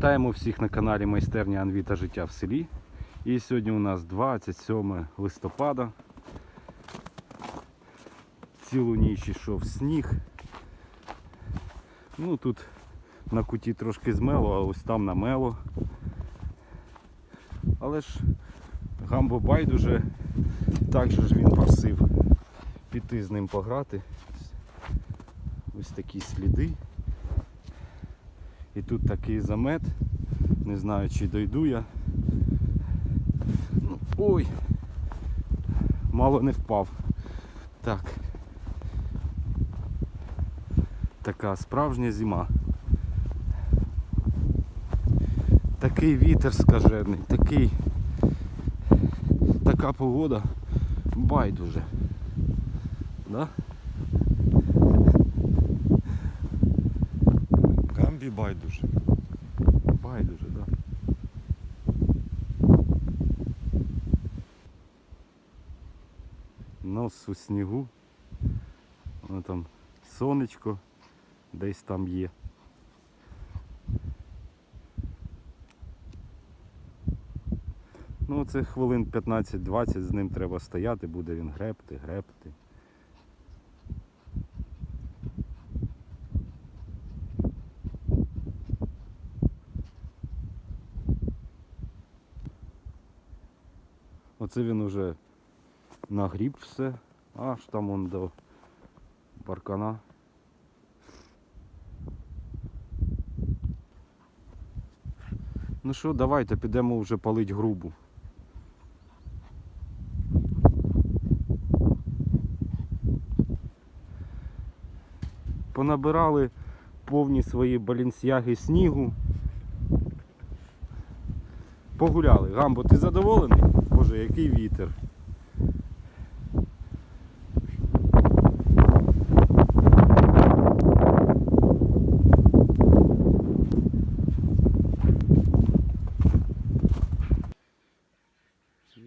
Вітаємо всіх на каналі Майстерня Анвіта Життя в селі. І сьогодні у нас 27 листопада. Цілу ніч йшов сніг. Ну тут на куті трошки змело, а ось там намело. Але ж Гамбо байдуже, так же ж він просив піти з ним пограти. Ось такі сліди. І тут такий замет. Не знаю чи дойду я. Ну, ой! Мало не впав. Так. Така справжня зима. Такий вітер скажений, такий. Така погода байдуже. Да? Гамбі байдуже. Байдуже, да. Нос у снігу. Воно там сонечко десь там є. Ну це хвилин 15-20 з ним треба стояти, буде він гребти, гребти. Оце він уже нагріб все, аж там он до баркана. Ну що, давайте підемо вже палить грубу. Понабирали повні свої балінсяги снігу. Погуляли. Гамбо, ти задоволений? Боже, який вітер.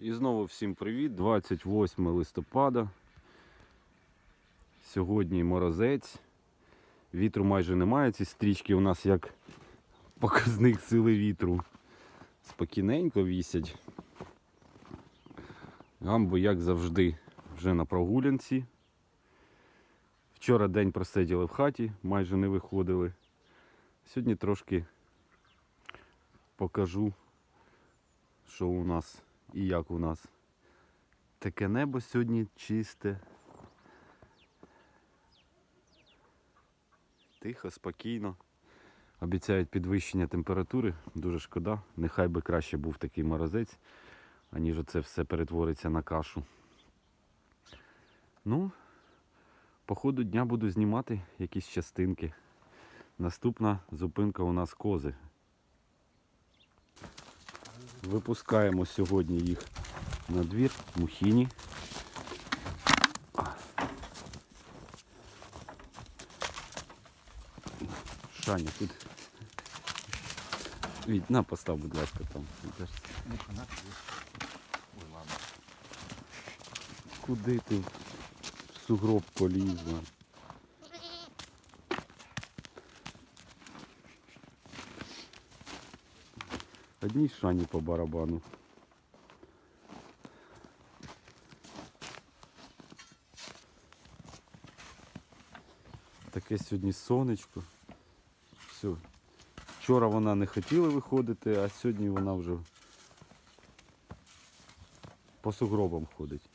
І знову всім привіт, 28 листопада. Сьогодні морозець. Вітру майже немає. Ці стрічки у нас як показник сили вітру. Спокійненько вісять. Гамбо, як завжди, вже на прогулянці. Вчора день просиділи в хаті, майже не виходили. Сьогодні трошки покажу, що у нас і як у нас. Таке небо сьогодні чисте. Тихо, спокійно. Обіцяють підвищення температури. Дуже шкода. Нехай би краще був такий морозець, аніж оце все перетвориться на кашу. Ну, по ходу дня буду знімати якісь частинки. Наступна зупинка у нас кози. Випускаємо сьогодні їх на двір, мухіні. Шаня, тут. Віть, на постав, будь ласка, там. Де ж це? Куди ти в сугроб полізла? Одній шані по барабану. Таке сьогодні сонечко. Все. Вчора вона не хотіла виходити, а сьогодні вона вже по сугробам ходить.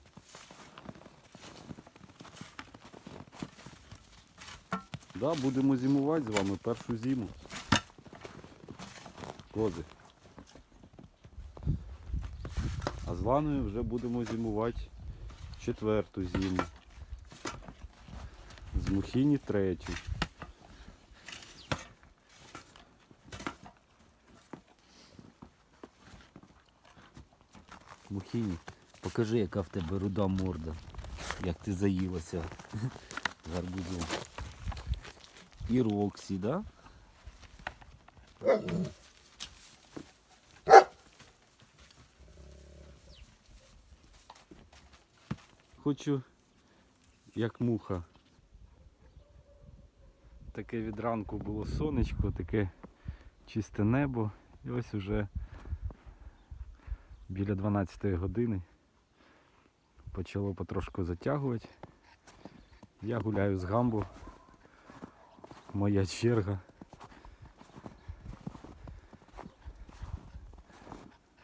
Да, будемо зимувати з вами першу зиму. Кози. А з Ланою вже будемо зимувати четверту зиму. З Мухіні третю. Мухіні, покажи, яка в тебе руда морда. Як ти заїлася гарбузом. І Роксі, да? Хочу, як муха. Таке від ранку було сонечко, таке чисте небо. І ось уже біля 12 години почало потрошку затягувати. Я гуляю з гамбу. Моя черга.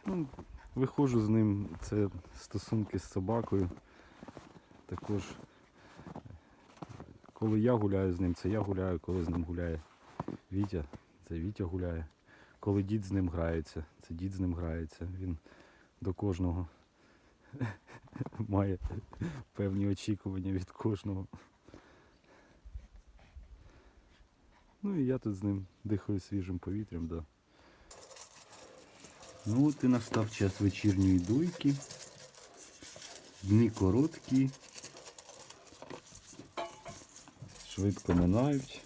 Ну, виходжу з ним, це стосунки з собакою. Також, коли я гуляю з ним, це я гуляю, коли з ним гуляє Вітя, це Вітя гуляє. Коли дід з ним грається, це дід з ним грається. Він до кожного має певні очікування від кожного. Ну і я тут з ним дихаю свіжим повітрям, да. Ну от і настав час вечірньої дуйки. Дні короткі. Швидко минають.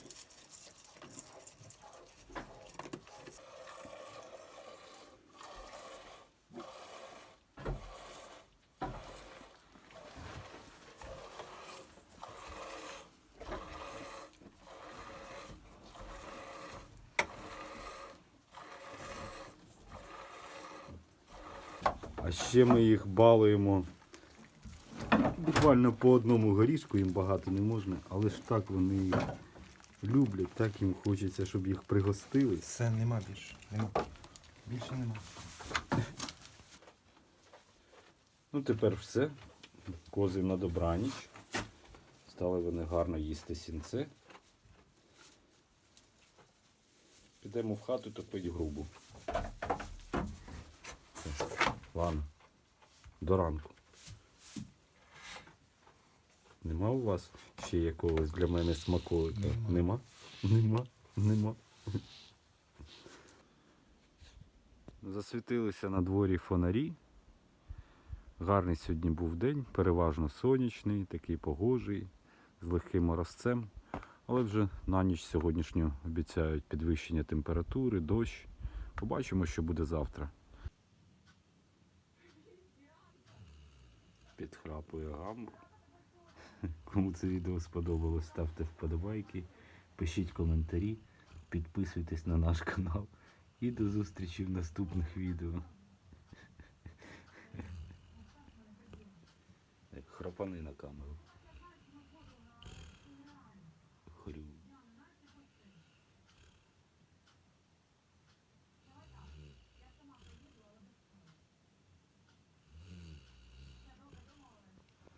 А ще ми їх балуємо буквально по одному горішку, їм багато не можна, але ж так вони їх люблять, так їм хочеться, щоб їх пригостили. Все, нема більше. Нема. Більше нема. Ну тепер все. Кози на добраніч. Стали вони гарно їсти сінце. Підемо в хату топити грубу. Ладно. До ранку. Нема у вас ще якогось для мене смаколика? Нема. Нема? Нема? Нема. Засвітилися на дворі фонарі. Гарний сьогодні був день, переважно сонячний, такий погожий, з легким морозцем. Але вже на ніч сьогоднішню обіцяють підвищення температури, дощ. Побачимо, що буде завтра. Підхрапує гамбур. Кому це відео сподобалось, ставте вподобайки, пишіть коментарі, підписуйтесь на наш канал. І до зустрічі в наступних відео. Храпани на камеру.